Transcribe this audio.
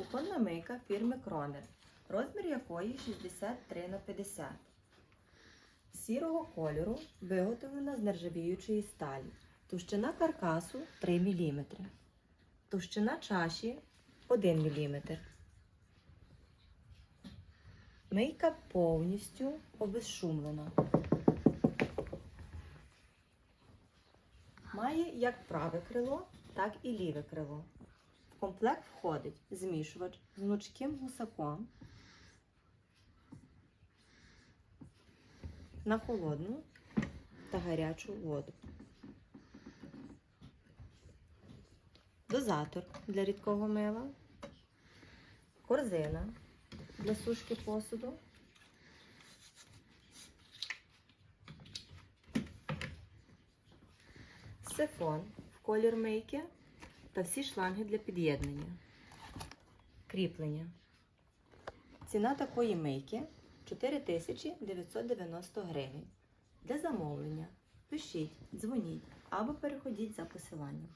Кухонна мийка фірми Кронер, розмір якої 63 на 50. Сірого кольору виготовлена з нержавіючої сталі. Товщина каркасу 3 мм. Товщина чаші 1 мм. Мийка повністю обезшумлена. Має як праве крило, так і ліве крило. Комплект входить. Змішувач з гнучким гусаком на холодну та гарячу воду. Дозатор для рідкого мила, корзина для сушки посуду, сифон в колір мийки та всі шланги для під'єднання. Кріплення. Ціна такої мийки 4990 гривень. Для замовлення пишіть, дзвоніть або переходіть за посиланням.